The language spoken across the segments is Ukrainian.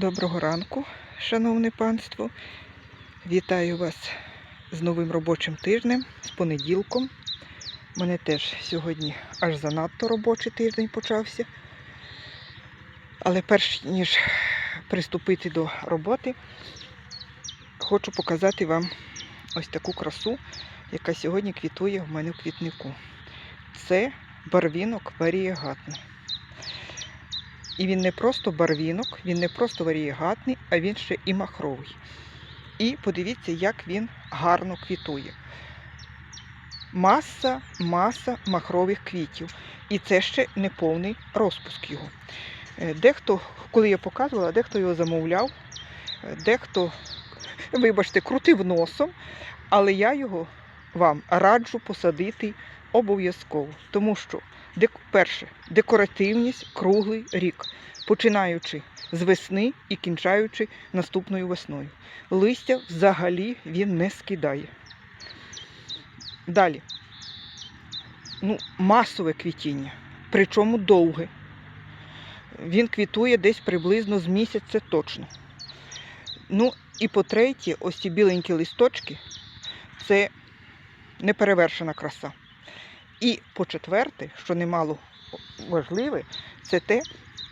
Доброго ранку, шановне панство. Вітаю вас з новим робочим тижнем, з понеділком. У мене теж сьогодні аж занадто робочий тиждень почався. Але перш ніж приступити до роботи, хочу показати вам ось таку красу, яка сьогодні квітує в мене в квітнику. Це барвінок варієгатний. І він не просто барвінок, він не просто варієгатний, а він ще і махровий. І подивіться, як він гарно квітує. Маса, маса махрових квітів. І це ще не повний розпуск його. Е, Дехто, коли я показувала, дехто його замовляв, е, дехто, вибачте, крутив носом, але я його вам раджу посадити обов'язково. Тому що, перше, декоративність круглий рік, починаючи з весни і кінчаючи наступною весною. Листя взагалі він не скидає. Далі. Ну, масове квітіння, причому довге. Він квітує десь приблизно з місяця точно. Ну, і по-третє, ось ці біленькі листочки це неперевершена краса. І по-четверте, що немало важливе, це те,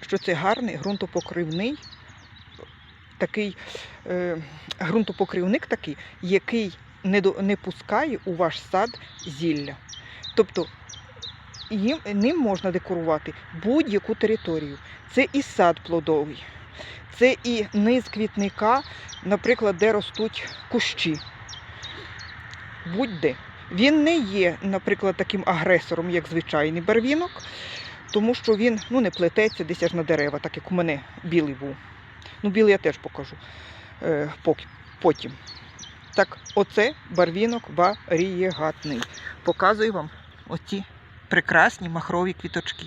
що це гарний ґрунтопокривний такий е, ґрунтопокривник такий, який не, до, не пускає у ваш сад зілля. Тобто їм, ним можна декорувати будь-яку територію. Це і сад плодовий, це і низ квітника, наприклад, де ростуть кущі. Будь-де. Він не є, наприклад, таким агресором, як звичайний барвінок, тому що він ну, не плететься десь аж на дерева, так як у мене білий був. Ну, білий я теж покажу е, потім. Так, оце барвінок варієгатний. Показую вам оці прекрасні махрові квіточки.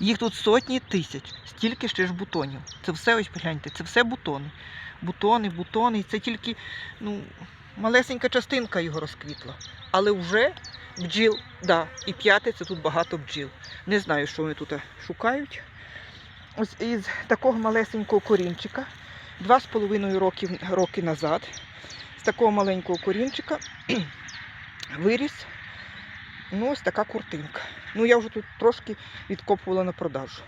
Їх тут сотні тисяч, стільки ще ж бутонів. Це все, ось погляньте, це все бутони. Бутони, бутони. І це тільки ну, малесенька частинка його розквітла. Але вже бджіл, да, і п'яте це тут багато бджіл. Не знаю, що вони тут шукають. Ось із такого малесенького корінчика, два з половиною роки, роки назад, з такого маленького корінчика виріс ну, ось така куртинка. Ну, я вже тут трошки відкопувала на продажу.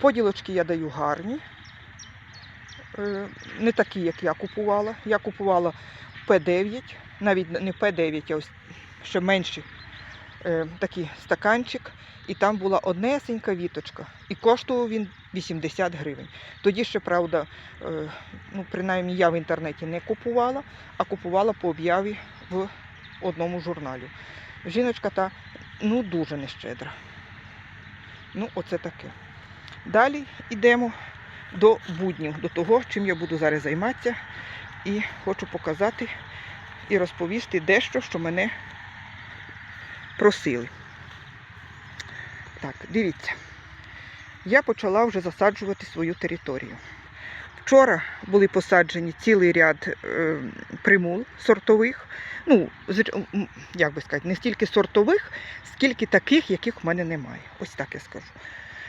Поділочки я даю гарні, е, не такі, як я купувала. Я купувала П9, навіть не П9, а ось ще менші е, такий стаканчик. І там була однесенька віточка. І коштував він 80 гривень. Тоді ще, правда, е, ну, принаймні я в інтернеті не купувала, а купувала по об'яві в одному журналі. Жіночка та ну дуже нещедра. Ну, оце таке. Далі йдемо до буднів, до того, чим я буду зараз займатися. І хочу показати і розповісти дещо, що мене просили. Так, дивіться. Я почала вже засаджувати свою територію. Вчора були посаджені цілий ряд е, примул сортових. Ну, як би сказати, не стільки сортових, скільки таких, яких в мене немає. Ось так я скажу.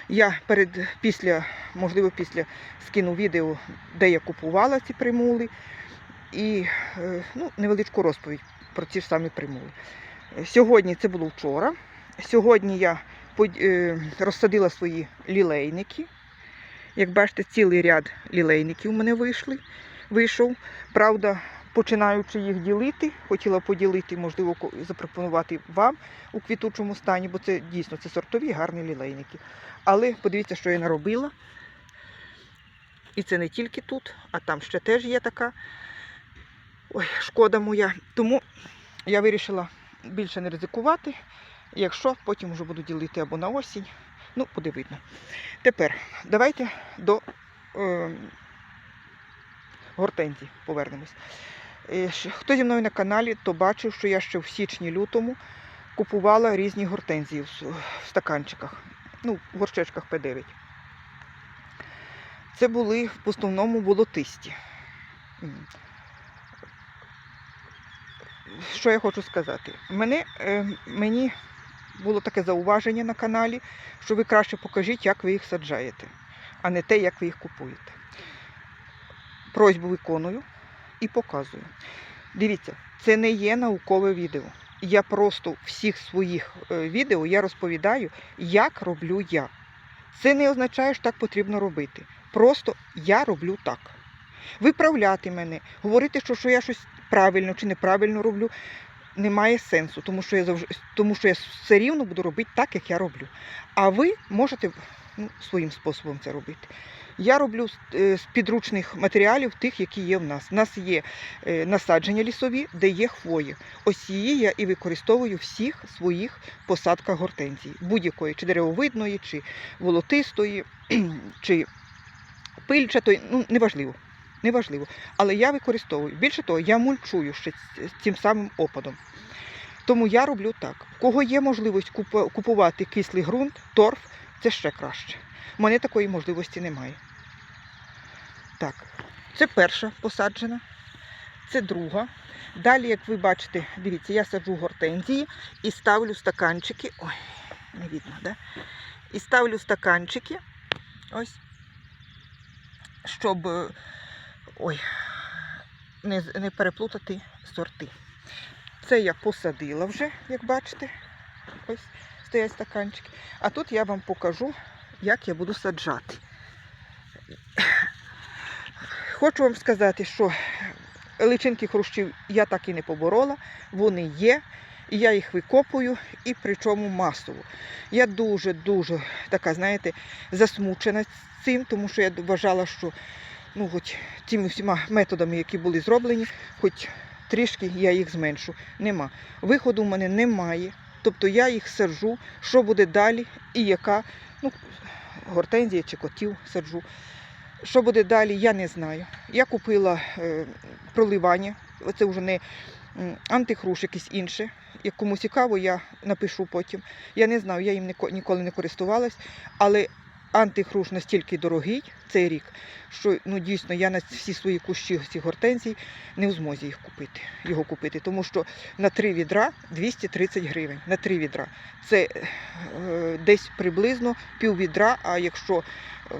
Я перед, після, можливо, після скину відео, де я купувала ці примули, і е, ну, невеличку розповідь про ці ж самі примули. Сьогодні це було вчора. Сьогодні я е, розсадила свої лілейники. Як бачите, цілий ряд лілейників у мене вийшли, вийшов. Правда, починаючи їх ділити, хотіла поділити, можливо, запропонувати вам у квітучому стані, бо це дійсно це сортові гарні лілейники. Але подивіться, що я наробила. І це не тільки тут, а там ще теж є така. Ой, шкода моя. Тому я вирішила більше не ризикувати. Якщо потім вже буду ділити або на осінь, ну, буде видно. Тепер давайте до е, гортензій повернемось. Е, Хто зі мною на каналі, то бачив, що я ще в січні-лютому купувала різні гортензії в стаканчиках, ну, в горщечках П9. Це були в основному волотисті. Що я хочу сказати? Мене, е, мені було таке зауваження на каналі, що ви краще покажіть, як ви їх саджаєте. а не те, як ви їх купуєте. Просьбу виконую і показую. Дивіться, це не є наукове відео. Я просто всіх своїх е, відео я розповідаю, як роблю я. Це не означає, що так потрібно робити. Просто я роблю так. Виправляти мене, говорити, що, що я щось правильно чи неправильно роблю, немає сенсу, тому що я завжди, тому що я все рівно буду робити так, як я роблю. А ви можете ну, своїм способом це робити. Я роблю з, е, підручних матеріалів тих, які є в нас. У нас є е, насадження лісові, де є хвої. Ось її я і використовую всіх своїх посадках гортензії, будь-якої, чи деревовидної, чи волотистої, чи пильчатої, ну неважливо. Неважливо. Але я використовую. Більше того, я мульчую ще цим самим опадом. Тому я роблю так. У кого є можливість купувати кислий ґрунт, торф, це ще краще. У мене такої можливості немає. Так, це перша посаджена, це друга. Далі, як ви бачите, дивіться, я саджу гортензії і ставлю стаканчики. Ой, не видно, да? І ставлю стаканчики. Ось. Щоб е, ой, не, не переплутати сорти. Це я посадила вже, як бачите. Ось стоять стаканчики. А тут я вам покажу, як я буду саджати. Хочу вам сказати, що личинки хрущів я так і не поборола, вони є, і я їх викопую, і причому масово. Я дуже-дуже така, знаєте, засмучена цим, тому що я вважала, що ну, хоч тими всіма методами, які були зроблені, хоч трішки я їх зменшу. Нема. Виходу в мене немає. Тобто я їх саджу, що буде далі і яка, ну, гортензія чи котів саджу. Що буде далі, я не знаю. Я купила е, проливання, це вже не антихруш, якийсь інше. Як кому цікаво, я напишу потім. Я не знаю, я їм ніко- ніколи не користувалась, але антихруш настільки дорогий цей рік, що ну, дійсно я на всі свої кущі ці гортензій не в змозі їх купити, його купити. Тому що на три відра 230 гривень. На три відра. Це е, десь приблизно пів відра, а якщо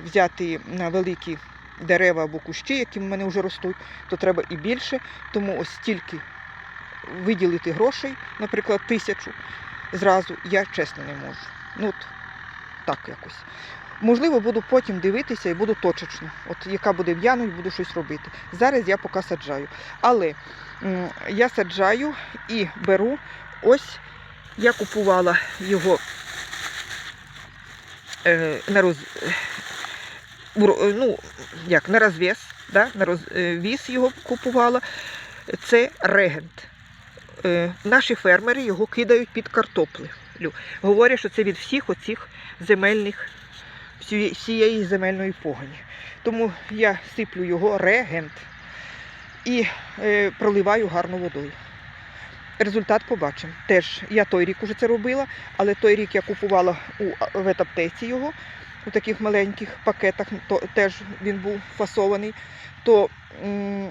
взяти на великі дерева або кущі, які в мене вже ростуть, то треба і більше. Тому ось стільки виділити грошей, наприклад, тисячу, зразу я чесно не можу. Ну от так якось. Можливо, буду потім дивитися і буду точечно. От яка буде в'януть, буду щось робити. Зараз я поки саджаю. Але я саджаю і беру ось я купувала його е, на роз... у ну, як, на розв'яз, да? на розвіз його купувала. Це регент. Е, наші фермери його кидають під картоплю. Говорять, що це від всіх оцих земельних, всієї, земельної погоні. Тому я сиплю його регент і е, проливаю гарно водою. Результат побачимо. Теж я той рік уже це робила, але той рік я купувала у ветаптеці його у таких маленьких пакетах, то теж він був фасований, то м,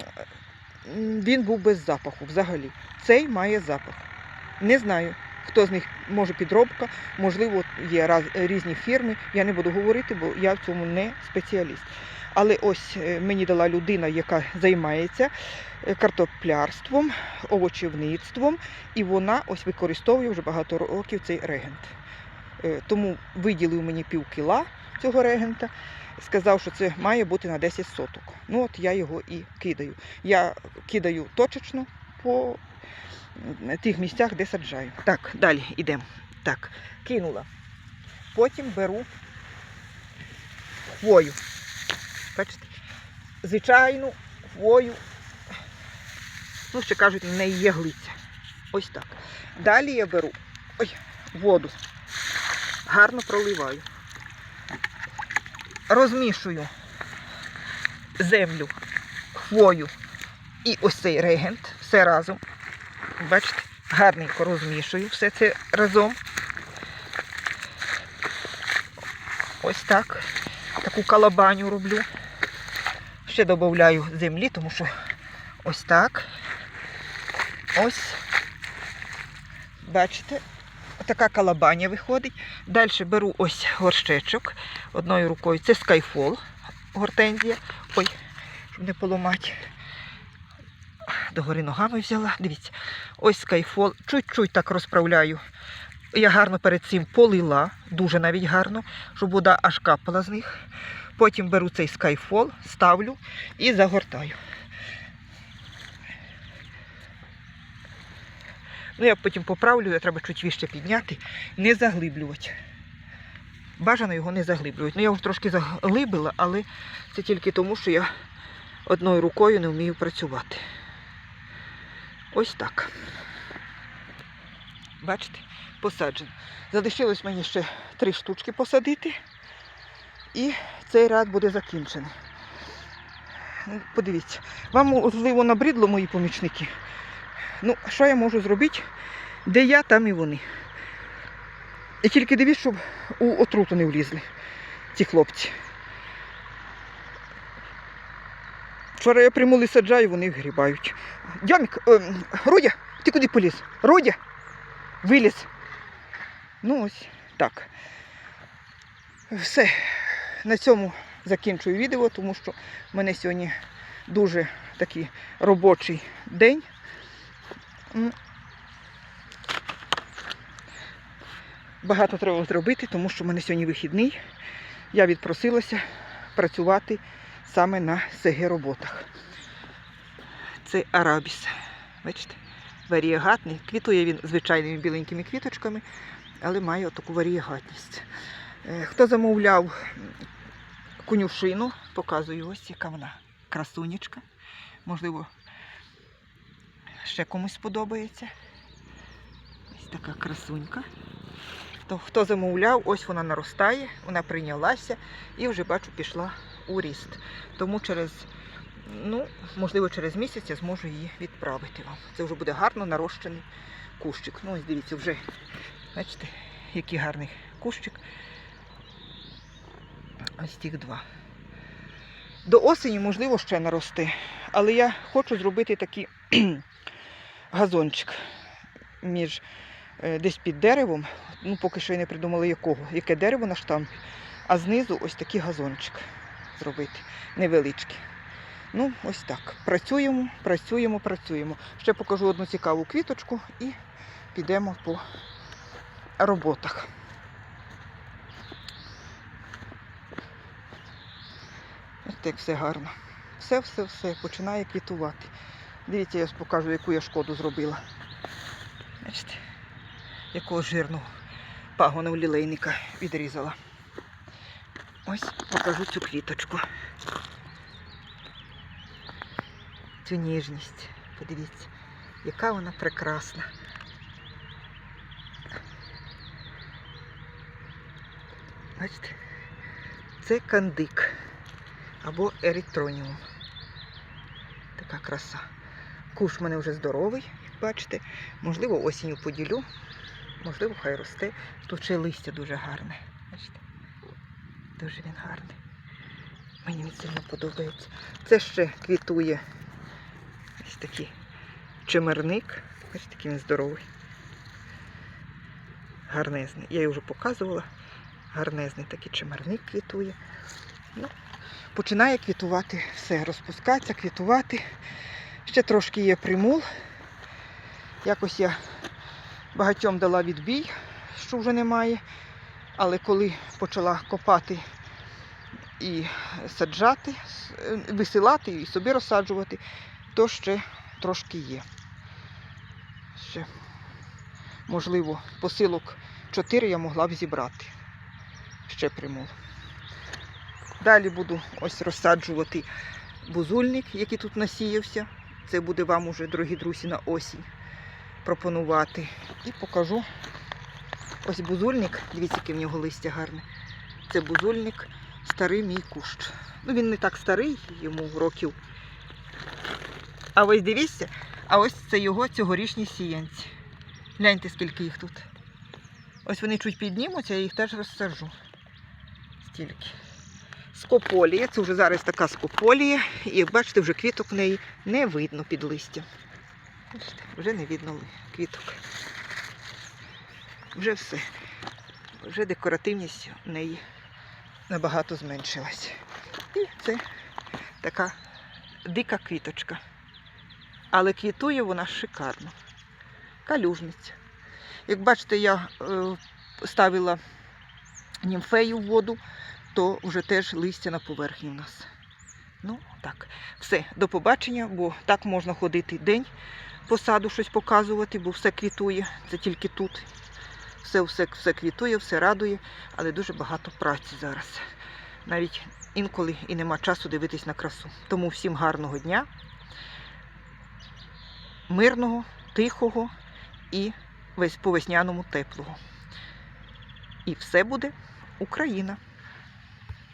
він був без запаху взагалі. Цей має запах. Не знаю, хто з них може підробка, можливо, є раз, різні фірми. Я не буду говорити, бо я в цьому не спеціаліст. Але ось е, мені дала людина, яка займається е, картоплярством, овочівництвом, і вона ось використовує вже багато років цей регент. Е, Тому виділив мені пів кіла цього регента, сказав, що це має бути на 10 соток. Ну от я його і кидаю. Я кидаю точечно по тих місцях, де саджаю. Так, далі йдемо. Так, кинула. Потім беру хвою. Бачите? Звичайну хвою. Ну, ще кажуть, в неї є глиця. Ось так. Далі я беру ой, воду. Гарно проливаю. Розмішую землю, хвою і ось цей регент. Все разом. Бачите, гарненько розмішую все це разом. Ось так. Таку калабаню роблю. Ще додаю землі, тому що ось так. Ось. Бачите, така калабаня виходить. Далі беру ось горщечок одною рукою. Це скайфол. гортензія. Ой, щоб не поламати. Догори ногами взяла. Дивіться, ось скайфол. Чуть-чуть так розправляю. Я гарно перед цим полила, дуже навіть гарно, щоб вода аж капала з них. Потім беру цей скайфол, ставлю і загортаю. Ну, я потім поправлю, я треба чуть вище підняти, не заглиблювати. Бажано його не заглиблювати. Ну, я вже трошки заглибила, але це тільки тому, що я одною рукою не вмію працювати. Ось так. Бачите, посаджено. Залишилось мені ще три штучки посадити, і цей ряд буде закінчений. Ну, Подивіться, вам можливо набридло мої помічники. Ну, що я можу зробити? Де я, там і вони. І тільки дивіться, щоб у отруту не влізли ці хлопці. Вчора я примули саджаю, вони вгрібають. Дьомік, е, Рудя, ти куди поліз? Рудя, виліз. Ну ось так. Все. На цьому закінчую відео, тому що в мене сьогодні дуже такий робочий день. Багато треба зробити, тому що в мене сьогодні вихідний. Я відпросилася працювати саме на СГ роботах. Це арабіс. Бачите? Варієгатний. Квітує він звичайними біленькими квіточками, але має таку варієгатність. Е, Хто замовляв конюшину, показую ось, яка вона красунечка. Можливо, ще комусь сподобається. Ось така красунька. Хто, хто замовляв, ось вона наростає, вона прийнялася і вже бачу, пішла у ріст. Тому через, ну, можливо, через місяць я зможу її відправити вам. Це вже буде гарно нарощений кущик. Ну, ось дивіться, вже, бачите, який гарний кущик. Ось тих два. До осені, можливо, ще наросте. Але я хочу зробити такий газончик між е, десь під деревом. Ну, поки що я не придумала якого, яке дерево на штампі, а знизу ось такий газончик зробити, невеличкий. Ну, ось так. Працюємо, працюємо, працюємо. Ще покажу одну цікаву квіточку і підемо по роботах. Ось так все гарно. Все-все-все починає квітувати. Дивіться, я покажу, яку я шкоду зробила. Бачите, якого жирного пагону лілейника відрізала. Ось покажу цю квіточку. Цю ніжність. Подивіться, яка вона прекрасна. Бачите? Це кандик або еритроніум. Така краса. Куш в мене вже здоровий, як бачите. Можливо, осінню поділю, можливо, хай росте. Тут ще листя дуже гарне. Дуже він гарний. Мені він сильно подобається. Це ще квітує ось такий чимерник. Ось такий він здоровий. Гарнезний. Я його вже показувала. Гарнезний такий чимерник квітує. Ну, починає квітувати все, розпускатися, квітувати. Ще трошки є примул. Якось я багатьом дала відбій, що вже немає. Але коли почала копати і саджати, е, висилати і собі розсаджувати, то ще трошки є. Ще, можливо, посилок 4 я могла б зібрати. Ще примул. Далі буду ось розсаджувати бузульник, який тут насіявся. Це буде вам уже, дорогі друзі, на осінь пропонувати. І покажу ось бузульник. Дивіться, яке в нього листя гарне. Це бузульник, старий мій кущ. Ну, він не так старий, йому років. А ось дивіться, а ось це його цьогорічні сіянці. Гляньте, скільки їх тут. Ось вони чуть піднімуться, я їх теж розсаджу. Стільки. Скополія, це вже зараз така скополія, і як бачите, вже квіток в неї не видно під листям. Бачите, вже не видно квіток. Вже все. Вже декоративність в неї набагато зменшилась. І це така дика квіточка. Але квітує вона шикарно. Калюжниця. Як бачите, я е, ставила німфею в воду, то вже теж листя на поверхні у нас. Ну, так. Все, до побачення, бо так можна ходити день по саду щось показувати, бо все квітує. Це тільки тут. Все, все, все квітує, все радує, але дуже багато праці зараз. Навіть інколи і нема часу дивитись на красу. Тому всім гарного дня, мирного, тихого і весь по весняному теплого. І все буде Україна.